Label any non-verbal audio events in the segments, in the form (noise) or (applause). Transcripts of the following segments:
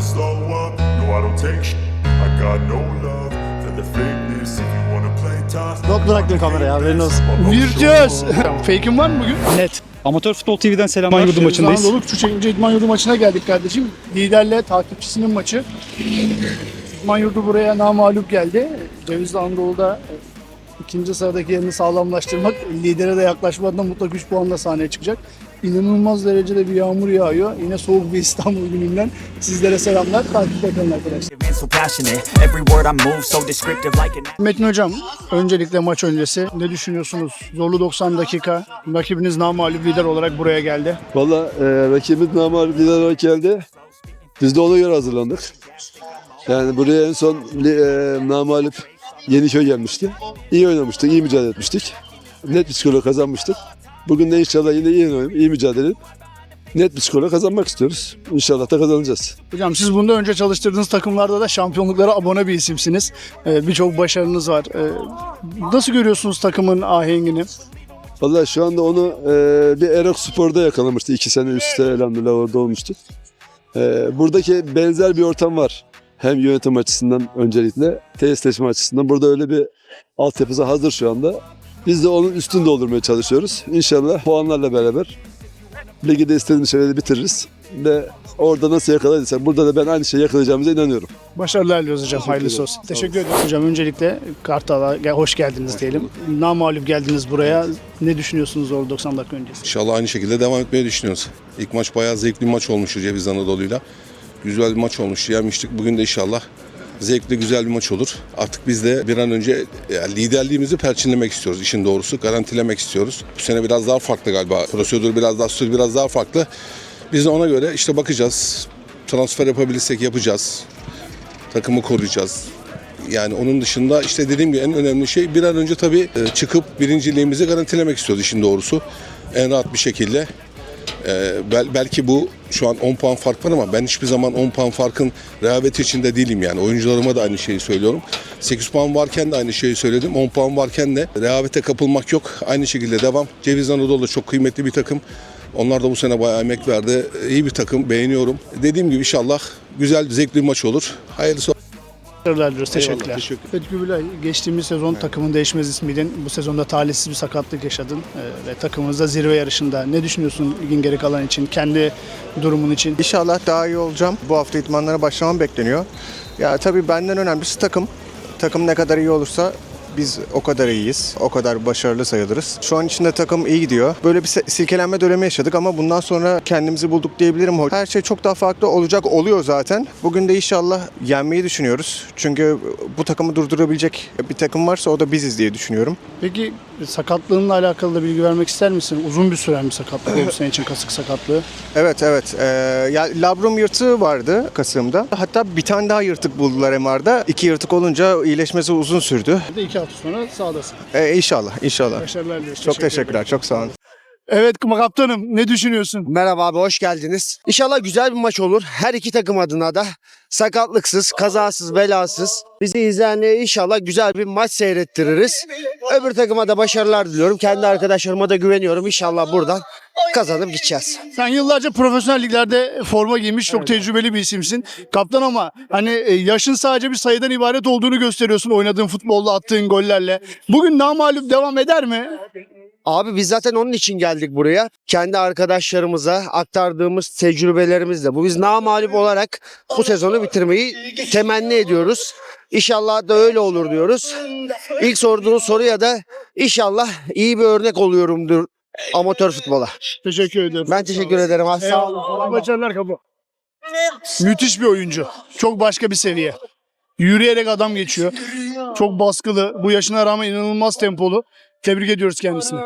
never slow up. No, I don't take sh- I got no love for the fakeness. If you wanna play tough, Çok bıraktın kamerayı haberin olsun. Virtüöz. Fake'in var mı bugün? Net. Amatör Futbol TV'den selamlar. İdman Yurdu maçındayız. Anadolu Küçükçekmece İdman Yurdu maçına geldik kardeşim. Liderle takipçisinin maçı. İdman Yurdu buraya namalup geldi. Cevizli Anadolu'da e, ikinci sıradaki yerini sağlamlaştırmak, lidere de yaklaşmadan mutlak 3 puanla sahneye çıkacak. İnanılmaz derecede bir yağmur yağıyor. Yine soğuk bir İstanbul gününden sizlere selamlar. Takip edin arkadaşlar. Metin Hocam, öncelikle maç öncesi ne düşünüyorsunuz? Zorlu 90 dakika, rakibiniz namalup lider olarak buraya geldi. Valla e, rakibimiz namalip lider olarak geldi. Biz de ona göre hazırlandık. Yani buraya en son e, namalip Yeniköy gelmişti. İyi oynamıştık, iyi mücadele etmiştik. Net bir skorla kazanmıştık. Bugün de inşallah yine iyi iyi mücadele edip net bir skorla kazanmak istiyoruz. İnşallah da kazanacağız. Hocam siz bundan önce çalıştırdığınız takımlarda da şampiyonluklara abone bir isimsiniz. Ee, Birçok başarınız var. Ee, nasıl görüyorsunuz takımın ahengini? Valla şu anda onu e, bir Erok Spor'da yakalamıştı. İki sene üstte elhamdülillah orada olmuştu. E, buradaki benzer bir ortam var. Hem yönetim açısından öncelikle, tesisleşme açısından. Burada öyle bir altyapısı hazır şu anda. Biz de onun üstünde doldurmaya çalışıyoruz. İnşallah puanlarla beraber ligi de istediğimiz seviyede bitiririz. Ve orada nasıl yakaladıysak burada da ben aynı şeyi yakalayacağımıza inanıyorum. Başarılar diliyoruz hocam. Hayırlısı olsun. Teşekkür ederim. Hocam öncelikle Kartal'a gel- hoş geldiniz diyelim. Namalup geldiniz buraya. Ne düşünüyorsunuz Zorlu 90 dakika öncesi? İnşallah aynı şekilde devam etmeyi düşünüyoruz. İlk maç bayağı zevkli bir maç olmuştu Ceviz Anadolu'yla. Güzel bir maç olmuştu. Yenmiştik. Bugün de inşallah zevkli güzel bir maç olur. Artık biz de bir an önce yani liderliğimizi perçinlemek istiyoruz. işin doğrusu garantilemek istiyoruz. Bu sene biraz daha farklı galiba. Prosedür biraz daha sür biraz daha farklı. Biz de ona göre işte bakacağız. Transfer yapabilirsek yapacağız. Takımı koruyacağız. Yani onun dışında işte dediğim gibi en önemli şey bir an önce tabii e, çıkıp birinciliğimizi garantilemek istiyoruz işin doğrusu. En rahat bir şekilde. E, bel- belki bu şu an 10 puan fark var ama ben hiçbir zaman 10 puan farkın rehaveti içinde değilim yani. Oyuncularıma da aynı şeyi söylüyorum. 8 puan varken de aynı şeyi söyledim. 10 puan varken de rehavete kapılmak yok. Aynı şekilde devam. Ceviz Anadolu çok kıymetli bir takım. Onlar da bu sene bayağı emek verdi. İyi bir takım. Beğeniyorum. Dediğim gibi inşallah güzel, zevkli bir maç olur. Hayırlısı Başarılar diliyoruz. Teşekkürler. teşekkür Fethi Gülay, geçtiğimiz sezon takımın değişmez ismiydin. Bu sezonda talihsiz bir sakatlık yaşadın ee, ve takımımızda zirve yarışında. Ne düşünüyorsun ligin geri kalan için, kendi durumun için? İnşallah daha iyi olacağım. Bu hafta idmanlara başlamam bekleniyor. Ya tabii benden önemlisi takım. Takım ne kadar iyi olursa biz o kadar iyiyiz. O kadar başarılı sayılırız. Şu an içinde takım iyi gidiyor. Böyle bir silkelenme dönemi yaşadık ama bundan sonra kendimizi bulduk diyebilirim. Her şey çok daha farklı olacak oluyor zaten. Bugün de inşallah yenmeyi düşünüyoruz. Çünkü bu takımı durdurabilecek bir takım varsa o da biziz diye düşünüyorum. Peki sakatlığınla alakalı da bilgi vermek ister misin? Uzun bir süren bir sakatlık oldu senin için kasık sakatlığı. Evet evet. Ee, ya labrum yırtığı vardı kasığımda. Hatta bir tane daha yırtık buldular MR'da. İki yırtık olunca iyileşmesi uzun sürdü. Bir de iki hafta sonra sahadasın. Ee, inşallah inşallah. Başarılar diliyoruz. Çok Teşekkür teşekkürler. Çok sağ olun. Evet kaptanım ne düşünüyorsun? Merhaba abi hoş geldiniz. İnşallah güzel bir maç olur. Her iki takım adına da sakatlıksız, kazasız, belasız. Bizi izleyenlere inşallah güzel bir maç seyrettiririz. Öbür takıma da başarılar diliyorum. Kendi arkadaşlarıma da güveniyorum. İnşallah buradan kazanıp gideceğiz. Sen yıllarca profesyonel liglerde forma giymiş çok tecrübeli bir isimsin. Kaptan ama hani e, yaşın sadece bir sayıdan ibaret olduğunu gösteriyorsun oynadığın futbolda attığın gollerle. Bugün namalup devam eder mi? Abi biz zaten onun için geldik buraya. Kendi arkadaşlarımıza aktardığımız tecrübelerimizle. Bu biz namalup olarak bu sezonu bitirmeyi temenni ediyoruz. İnşallah da öyle olur diyoruz. İlk sorduğunuz soruya da inşallah iyi bir örnek oluyorumdur amatör futbola. Teşekkür ederim. Ben teşekkür ederim. abi. Sağ olun. Başarılar kapı. Müthiş bir oyuncu. Çok başka bir seviye. Yürüyerek adam geçiyor. Çok baskılı. Bu yaşına rağmen inanılmaz tempolu. Tebrik ediyoruz kendisini.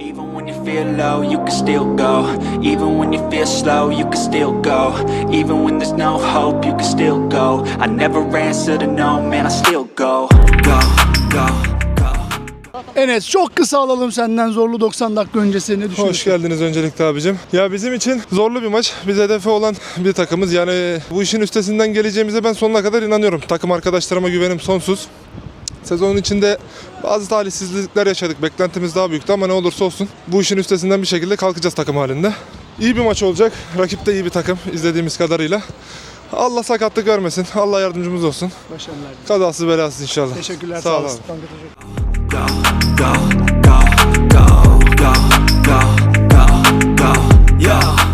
Even when you feel low, you can still go. Even when you feel slow, you can still go. Even when there's no hope, you can still go. I never answer to no, man, I still go. Go, go, go. Enes çok kısa alalım senden zorlu 90 dakika öncesi ne düşünüyorsun? Hoş geldiniz öncelikle abicim. Ya bizim için zorlu bir maç. Biz hedefi olan bir takımız. Yani bu işin üstesinden geleceğimize ben sonuna kadar inanıyorum. Takım arkadaşlarıma güvenim sonsuz. Sezonun içinde bazı talihsizlikler yaşadık. Beklentimiz daha büyüktü ama ne olursa olsun bu işin üstesinden bir şekilde kalkacağız takım halinde. İyi bir maç olacak. Rakip de iyi bir takım izlediğimiz kadarıyla. Allah sakatlık vermesin. Allah yardımcımız olsun. Başarılar. Kazasız belasız inşallah. Teşekkürler. Sağ Sağ, ol olasın. abi. Kanka, teşekkür- go, go, go, go, go, go, go, yo, go.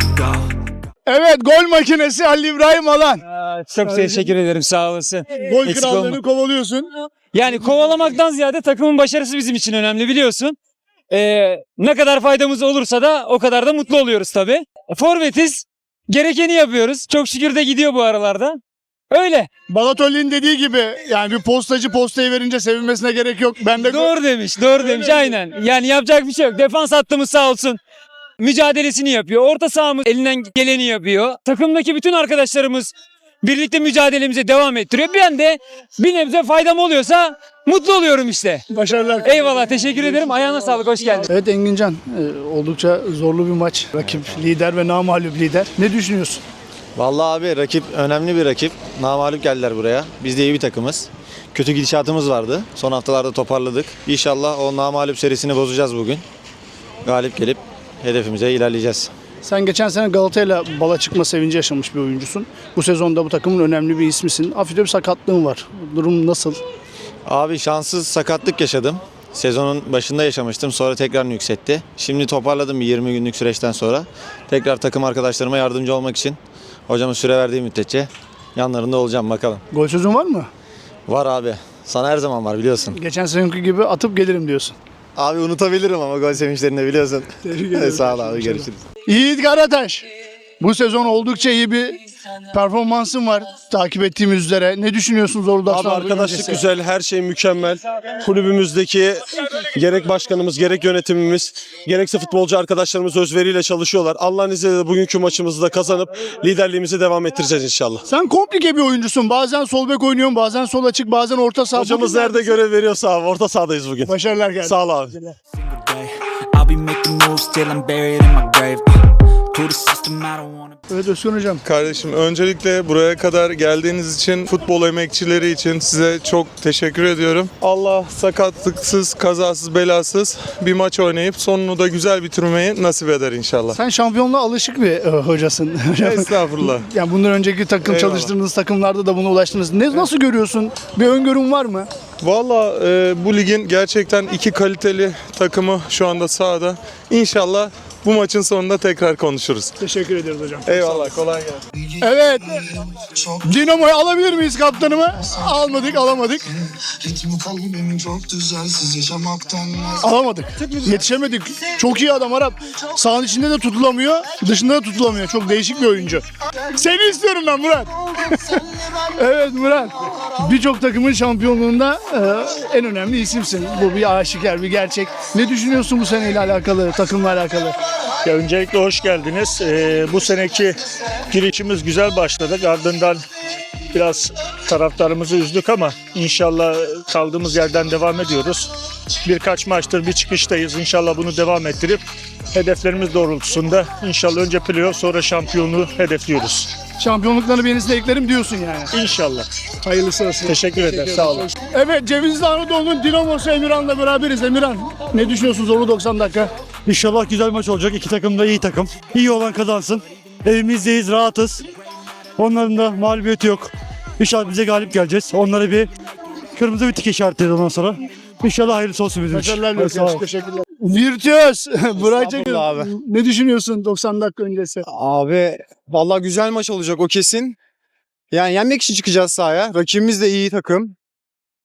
Evet gol makinesi Halil İbrahim Alan. Çok teşekkür ederim sağ olasın. Gol Eksik krallığını olma. kovalıyorsun. Yani kovalamaktan ziyade takımın başarısı bizim için önemli biliyorsun. Ee, ne kadar faydamız olursa da o kadar da mutlu oluyoruz tabii. Forvetiz. Gerekeni yapıyoruz. Çok şükür de gidiyor bu aralarda. Öyle. Balatoli'nin dediği gibi yani bir postacı postayı verince sevinmesine gerek yok. Ben de Doğru demiş. Doğru demiş. Aynen. Yani yapacak bir şey yok. Defans hattımız sağ olsun. Mücadelesini yapıyor. Orta sahamız elinden geleni yapıyor. Takımdaki bütün arkadaşlarımız birlikte mücadelemize devam ettiriyor. Ben de bir nebze faydam oluyorsa mutlu oluyorum işte. başarılar. Eyvallah teşekkür ederim. Ayağına sağlık hoş geldin. Evet Engincan e, oldukça zorlu bir maç. Rakip lider ve namağlup lider. Ne düşünüyorsun? Vallahi abi rakip önemli bir rakip. Namalup geldiler buraya. Biz de iyi bir takımız. Kötü gidişatımız vardı. Son haftalarda toparladık. İnşallah o namalup serisini bozacağız bugün. Galip gelip hedefimize ilerleyeceğiz. Sen geçen sene Galata'yla bala çıkma sevinci yaşamış bir oyuncusun. Bu sezonda bu takımın önemli bir ismisin. Hafif bir sakatlığın var. Durum nasıl? Abi şanssız sakatlık yaşadım. Sezonun başında yaşamıştım. Sonra tekrar yükseltti. Şimdi toparladım bir 20 günlük süreçten sonra. Tekrar takım arkadaşlarıma yardımcı olmak için hocamız süre verdiği müddetçe yanlarında olacağım bakalım. Gol sözün var mı? Var abi. Sana her zaman var biliyorsun. Geçen seneki gibi atıp gelirim diyorsun. Abi unutabilirim ama gol sevinçlerini biliyorsun. (laughs) Sağ ol abi görüşürüz. Yiğit Karataş. Bu sezon oldukça iyi bir performansın var takip ettiğimiz üzere. Ne düşünüyorsun Zorlu Abi arkadaşlık güzel, her şey mükemmel. Kulübümüzdeki gerek başkanımız, gerek yönetimimiz, gerekse futbolcu arkadaşlarımız özveriyle çalışıyorlar. Allah'ın izniyle de bugünkü maçımızı da kazanıp liderliğimizi devam ettireceğiz inşallah. Sen komplike bir oyuncusun. Bazen sol bek oynuyorsun, bazen sol açık, bazen orta saha. Hocamız Bugün nerede görev veriyorsa abi orta sahadayız bugün. Başarılar geldi. Sağ ol abi. I'll be making moves till I'm buried in my grave. Evet Özkan Hocam. Kardeşim öncelikle buraya kadar geldiğiniz için, futbol emekçileri için size çok teşekkür ediyorum. Allah sakatlıksız, kazasız, belasız bir maç oynayıp sonunu da güzel bitirmeyi nasip eder inşallah. Sen şampiyonluğa alışık bir e, hocasın. (laughs) Estağfurullah. (laughs) yani bundan önceki takım Eyvallah. çalıştığınız takımlarda da buna ulaştınız. Ne, nasıl görüyorsun? Bir öngörün var mı? Valla e, bu ligin gerçekten iki kaliteli takımı şu anda sahada. İnşallah bu maçın sonunda tekrar konuşuruz. Teşekkür ederiz hocam. Eyvallah kolay gelsin. Evet. Dinamo'yu alabilir miyiz kaptanımı? Almadık, alamadık. Ritmi kalbim çok düzensiz yaşamaktan Alamadık. Yetişemedik. Çok iyi adam Arap. Sahanın içinde de tutulamıyor, dışında da tutulamıyor. Çok değişik bir oyuncu. Seni istiyorum ben Murat. evet Murat. Birçok takımın şampiyonluğunda e, en önemli isimsin. Bu bir aşikar, bir gerçek. Ne düşünüyorsun bu seneyle alakalı, takımla alakalı? Ya öncelikle hoş geldiniz. Ee, bu seneki girişimiz güzel başladık. Ardından biraz taraftarımızı üzdük ama inşallah kaldığımız yerden devam ediyoruz. Birkaç maçtır bir çıkıştayız. İnşallah bunu devam ettirip hedeflerimiz doğrultusunda inşallah önce playoff sonra şampiyonluğu hedefliyoruz. Şampiyonluklarını bir yenisine eklerim diyorsun yani. İnşallah. Hayırlısı olsun. Teşekkür ederim. Sağ olun. Evet Cevizli Anadolu'nun Dinamo'su Emirhan'la beraberiz. Emirhan ne düşünüyorsun zorlu 90 dakika? İnşallah güzel maç olacak. İki takım da iyi takım. İyi olan kazansın. Evimizdeyiz, rahatız. Onların da mağlubiyeti yok. İnşallah bize galip geleceğiz. Onlara bir kırmızı bir tike işaretleriz ondan sonra. İnşallah hayırlısı olsun bizim için. Başarılar. Teşekkürler. Virtüöz. (laughs) Burak Çakır. Estağfurullah abi. Ne düşünüyorsun 90 dakika öncesi? Abi vallahi güzel maç olacak o kesin. Yani yenmek için çıkacağız sahaya. Rakibimiz de iyi takım.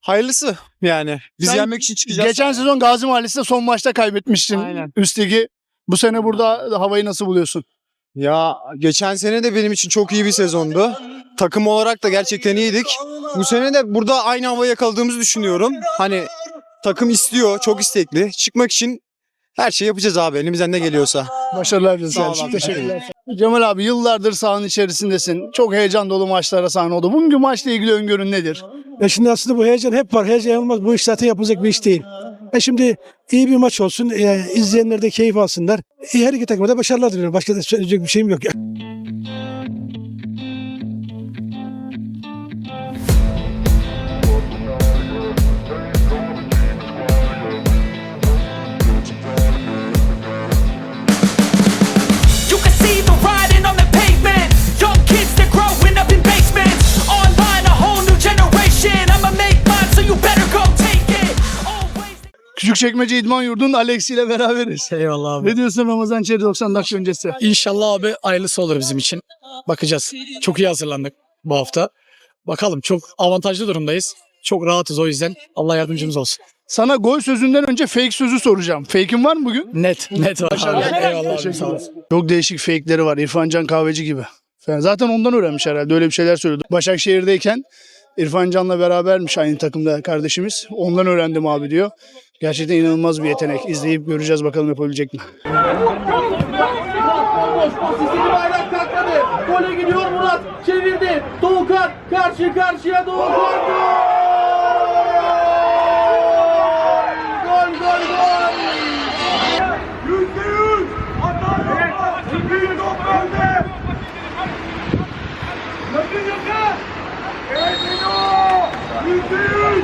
Hayırlısı yani. Biz Sen yenmek için çıkacağız. Geçen sezon Gazi Mahallesi'nde son maçta kaybetmiştin. Aynen. Üst ligi. Bu sene burada havayı nasıl buluyorsun? Ya geçen sene de benim için çok iyi bir sezondu. Takım olarak da gerçekten iyiydik. Bu sene de burada aynı havayı yakaladığımızı düşünüyorum. Hani takım istiyor, çok istekli. Çıkmak için her şeyi yapacağız abi elimizden ne geliyorsa. Başarılar diliyoruz. Sağ ol abi. Teşekkürler. Cemal abi yıllardır sahanın içerisindesin. Çok heyecan dolu maçlara sahne oldu. Bugünkü maçla ilgili öngörün nedir? Ya şimdi aslında bu heyecan hep var. Heyecan olmaz. Bu iş zaten yapılacak bir iş değil. E şimdi iyi bir maç olsun. E, izleyenler de keyif alsınlar. E, her iki takıma da başarılar diliyorum. Başka da söyleyecek bir şeyim yok. Küçükçekmece İdman Yurdu'nun Alex ile beraberiz. Eyvallah abi. Ne diyorsun Ramazan Çeri 90 dakika öncesi? İnşallah abi hayırlısı olur bizim için. Bakacağız. Çok iyi hazırlandık bu hafta. Bakalım çok avantajlı durumdayız. Çok rahatız o yüzden. Allah yardımcımız olsun. Sana gol sözünden önce fake sözü soracağım. Fake'in var mı bugün? Net, net var. abi. Eyvallah abi sağ olasın. Çok değişik fake'leri var. İrfan Can Kahveci gibi. Yani zaten ondan öğrenmiş herhalde. Öyle bir şeyler söylüyordu. Başakşehir'deyken İrfan Can'la berabermiş aynı takımda kardeşimiz. Ondan öğrendim abi diyor. Gerçekten inanılmaz bir yetenek. İzleyip göreceğiz bakalım yapabilecek mi? Gole gidiyor Murat. Çevirdi. Doğukan karşı karşıya Doğukan. Gol gol gol. Yüzde yüz! Adalet! Bir top önde! Yakın yakın! Yüzde yüz!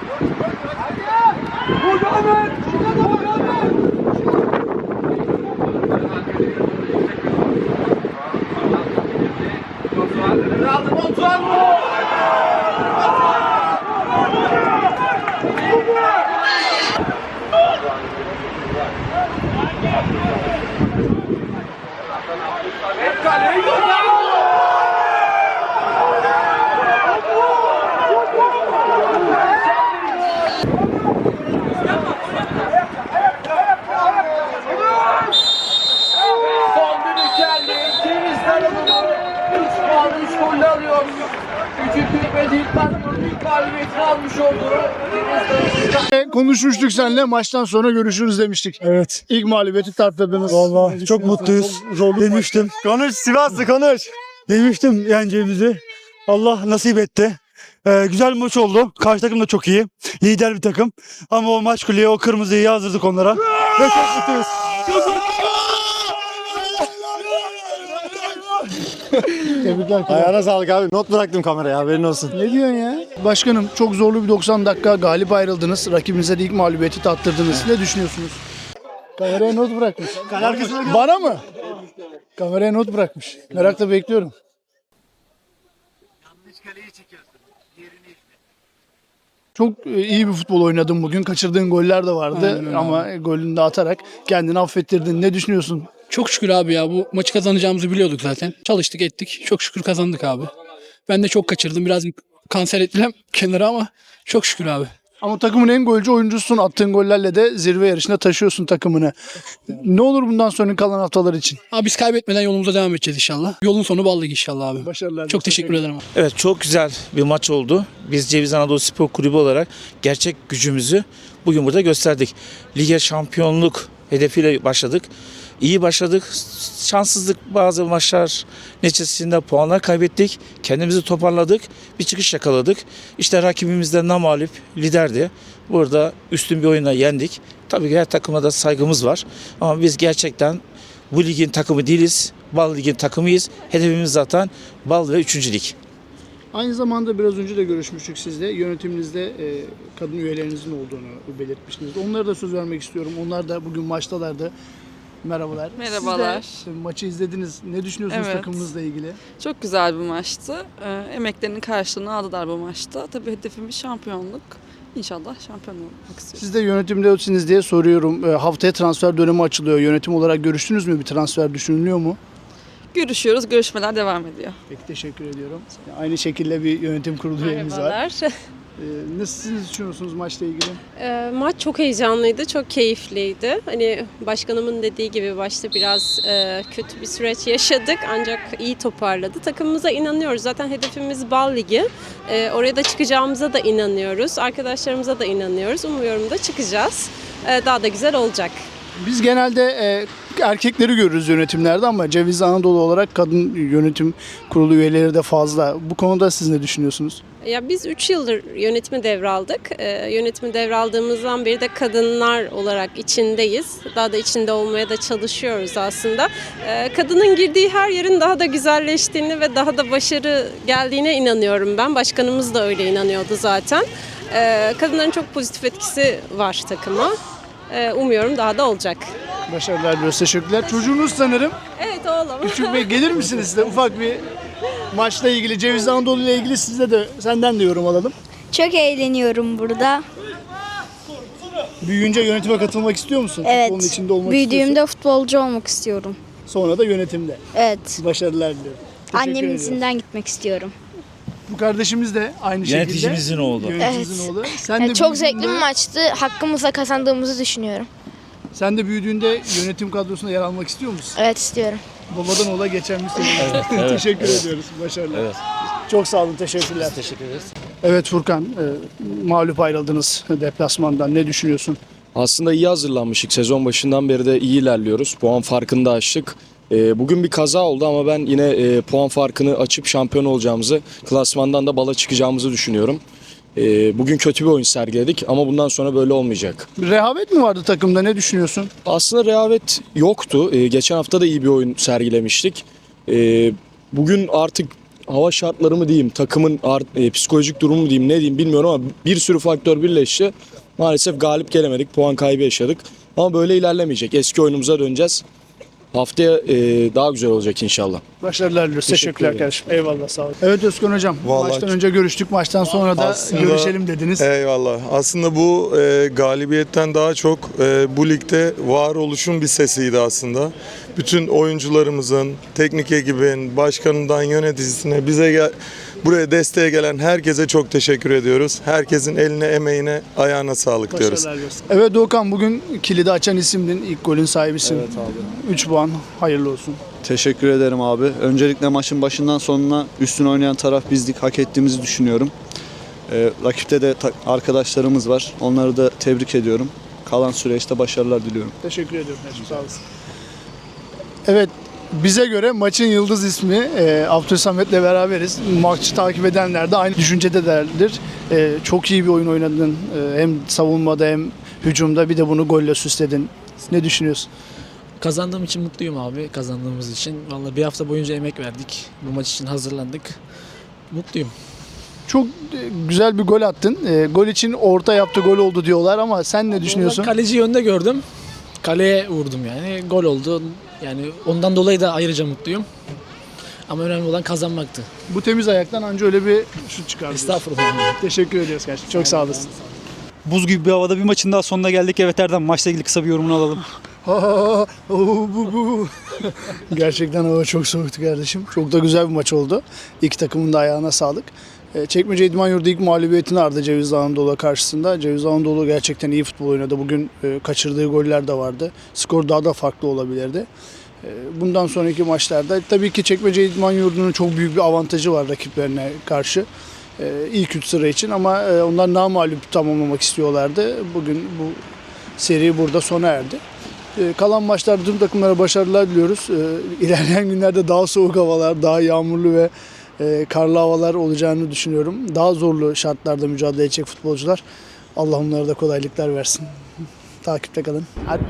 Son düdük geldi. Temizler adımı. 3 puan 3 golle alıyor. Küçük Hikmet İlkan'ın ilk galibiyetini almış oldu. E, Konuşmuştuk seninle maçtan sonra görüşürüz demiştik. Evet. İlk mağlubiyeti tattırdınız. Vallahi çok mutluyuz. Demiştim. Konuş Sivaslı konuş. Demiştim yeneceğimizi. Allah nasip etti. Ee, güzel bir maç oldu. Karşı takım da çok iyi. Lider bir takım. Ama o maç kuleye o kırmızıyı yazdırdık onlara. Ve çok mutluyuz. Tebrikler. Ayağına sağlık abi. Not bıraktım kameraya haberin olsun. Ne diyorsun ya? Başkanım çok zorlu bir 90 dakika galip ayrıldınız. Rakibinize de ilk mağlubiyeti tattırdınız. Ne düşünüyorsunuz? Kameraya not bırakmış. Bana mı? Kameraya not bırakmış. Merakla bekliyorum. Çok e, iyi bir futbol oynadın bugün. Kaçırdığın goller de vardı ama golünü de atarak kendini affettirdin. Ne düşünüyorsun? Çok şükür abi ya bu maçı kazanacağımızı biliyorduk zaten. Çalıştık ettik. Çok şükür kazandık abi. Ben de çok kaçırdım. Biraz kanser ettiler kenara ama çok şükür abi. Ama takımın en golcü oyuncusun. Attığın gollerle de zirve yarışına taşıyorsun takımını. Ne olur bundan sonra kalan haftalar için? Abi biz kaybetmeden yolumuza devam edeceğiz inşallah. Yolun sonu ballı inşallah abi. Başarılar. Çok teşekkür ederim. abi. Evet çok güzel bir maç oldu. Biz Ceviz Anadolu Spor Kulübü olarak gerçek gücümüzü bugün burada gösterdik. Lige şampiyonluk hedefiyle başladık. İyi başladık. Şanssızlık bazı maçlar neticesinde puanlar kaybettik. Kendimizi toparladık. Bir çıkış yakaladık. İşte rakibimiz de namalip liderdi. Burada üstün bir oyuna yendik. Tabii ki her takıma da saygımız var. Ama biz gerçekten bu ligin takımı değiliz. Bal ligin takımıyız. Hedefimiz zaten bal ve üçüncülük. Aynı zamanda biraz önce de görüşmüştük sizle. Yönetiminizde e, kadın üyelerinizin olduğunu belirtmiştiniz. Onlara da söz vermek istiyorum. Onlar da bugün maçtalardı. Merhabalar. Merhabalar. Siz de maçı izlediniz. Ne düşünüyorsunuz Evet. takımınızla ilgili? Çok güzel bir maçtı. Ee, emeklerinin karşılığını aldılar bu maçta. Tabii hedefimiz şampiyonluk. İnşallah şampiyon olmak istiyoruz. Siz de yönetimdesiniz diye soruyorum. E, haftaya transfer dönemi açılıyor. Yönetim olarak görüştünüz mü? Bir transfer düşünülüyor mu? Görüşüyoruz, görüşmeler devam ediyor. Peki teşekkür ediyorum. Aynı şekilde bir yönetim kurulu üyemiz var. (laughs) E, nasıl siz düşünüyorsunuz maçla ilgili? Ee, maç çok heyecanlıydı, çok keyifliydi. Hani başkanımın dediği gibi başta biraz e, kötü bir süreç yaşadık ancak iyi toparladı. Takımımıza inanıyoruz. Zaten hedefimiz Bal Ligi. Ee, oraya da çıkacağımıza da inanıyoruz. Arkadaşlarımıza da inanıyoruz. Umuyorum da çıkacağız. Ee, daha da güzel olacak. Biz genelde e, erkekleri görürüz yönetimlerde ama Ceviz Anadolu olarak kadın yönetim kurulu üyeleri de fazla. Bu konuda siz ne düşünüyorsunuz? Ya biz 3 yıldır yönetimi devraldık. Ee, yönetimi devraldığımızdan beri de kadınlar olarak içindeyiz. Daha da içinde olmaya da çalışıyoruz aslında. Ee, kadının girdiği her yerin daha da güzelleştiğini ve daha da başarı geldiğine inanıyorum ben. Başkanımız da öyle inanıyordu zaten. Ee, kadınların çok pozitif etkisi var takıma. Ee, umuyorum daha da olacak. Başarılar diliyoruz. Teşekkürler. Çocuğunuz sanırım. Evet oğlum. Küçük Bey (laughs) gelir misiniz size ufak bir maçla ilgili Cevizli Anadolu ile ilgili sizde de senden de yorum alalım. Çok eğleniyorum burada. Büyüyünce yönetime katılmak istiyor musun? Futbolun Evet. içinde olmak istiyorsun. Büyüdüğümde futbolcu olmak istiyorum. Sonra da yönetimde. Evet. Başarılar diliyorum. Teşekkür Annemin ediyorum. izinden gitmek istiyorum. Bu kardeşimiz de aynı şekilde. Yöneticimizin oğlu. Yöneticimizin Evet. oğlu. Sen Yani de çok zevkli bir maçtı. Hakkımızla kazandığımızı düşünüyorum. Sen de büyüdüğünde yönetim kadrosunda yer almak istiyor musun? Evet istiyorum. Babadan ola geçen bir sene. Evet, (laughs) evet, teşekkür evet. ediyoruz. Başarılar. Evet. Çok sağ olun. Teşekkürler. Teşekkür ederiz. Evet Furkan, e, mağlup ayrıldınız deplasmandan. Ne düşünüyorsun? Aslında iyi hazırlanmıştık. Sezon başından beri de iyi ilerliyoruz. Puan farkını da açtık. Ee, bugün bir kaza oldu ama ben yine e, puan farkını açıp şampiyon olacağımızı, klasmandan da bala çıkacağımızı düşünüyorum. Ee, bugün kötü bir oyun sergiledik ama bundan sonra böyle olmayacak. Rehavet mi vardı takımda? Ne düşünüyorsun? Aslında rehavet yoktu. Ee, geçen hafta da iyi bir oyun sergilemiştik. Ee, bugün artık hava şartları mı diyeyim, takımın art- e, psikolojik durumu mu diyeyim, ne diyeyim bilmiyorum ama bir sürü faktör birleşti. Maalesef galip gelemedik, puan kaybı yaşadık. Ama böyle ilerlemeyecek. Eski oyunumuza döneceğiz. Haftaya e, daha güzel olacak inşallah. Başarılar diliyoruz. Teşekkür Teşekkürler ederim. kardeşim. Eyvallah sağ olun. Evet Özkan Hocam. Vallahi maçtan önce görüştük. Maçtan sonra da Aslında- görüşelim dediniz. Eyvallah. Aslında bu e, galibiyetten daha çok e, bu ligde varoluşun bir sesiydi aslında. Bütün oyuncularımızın, teknik ekibin, başkanından yöneticisine, bize gel, buraya desteğe gelen herkese çok teşekkür ediyoruz. Herkesin eline, emeğine, ayağına sağlık diyoruz. Başarılar. Evet Doğukan bugün kilidi açan isimdin. İlk golün sahibisin. Evet abi. 3 puan. Hayırlı olsun. Teşekkür ederim abi. Öncelikle maçın başından sonuna üstün oynayan taraf bizdik. Hak ettiğimizi düşünüyorum. Ee, rakipte de ta- arkadaşlarımız var. Onları da tebrik ediyorum. Kalan süreçte başarılar diliyorum. Teşekkür ediyorum. Necip, Sağ olasın. Evet bize göre maçın yıldız ismi e, Abdülsamet'le beraberiz. Maçı takip edenler de aynı düşüncedelerdir. E, çok iyi bir oyun oynadın. E, hem savunmada hem hücumda bir de bunu golle süsledin. Ne düşünüyorsun? Kazandığım için mutluyum abi. Kazandığımız için. Vallahi bir hafta boyunca emek verdik. Bu maç için hazırlandık. Mutluyum. Çok e, güzel bir gol attın. E, gol için orta yaptı gol oldu diyorlar ama sen ne düşünüyorsun? Kaleci yönde gördüm. Kaleye vurdum yani. Gol oldu. Yani ondan dolayı da ayrıca mutluyum. Ama önemli olan kazanmaktı. Bu temiz ayaktan anca öyle bir şut çıkardı. Estağfurullah. Teşekkür ediyoruz kardeşim. Çok sağ olasın. Buz gibi bir havada bir maçın daha sonuna geldik. Evet Erdem maçla ilgili kısa bir yorumunu alalım. (laughs) Ha, ha, ha, bu, bu, bu. (laughs) Gerçekten hava çok soğuktu kardeşim. Çok da güzel bir maç oldu. İki takımın da ayağına sağlık. E, Çekmece İdman Yurdu ilk mağlubiyetini ardı Cevizli Anadolu karşısında. Cevizli Anadolu gerçekten iyi futbol oynadı. Bugün e, kaçırdığı goller de vardı. Skor daha da farklı olabilirdi. E, Bundan sonraki maçlarda tabii ki Çekmece İdman Yurdu'nun çok büyük bir avantajı var rakiplerine karşı. İlk üç sıra için ama onlar namalup tamamlamak istiyorlardı. Bugün bu seri burada sona erdi. Kalan maçlarda tüm takımlara başarılar diliyoruz. İlerleyen günlerde daha soğuk havalar, daha yağmurlu ve e, karlı havalar olacağını düşünüyorum. Daha zorlu şartlarda mücadele edecek futbolcular. Allah onlara da kolaylıklar versin. Takipte kalın. Hadi.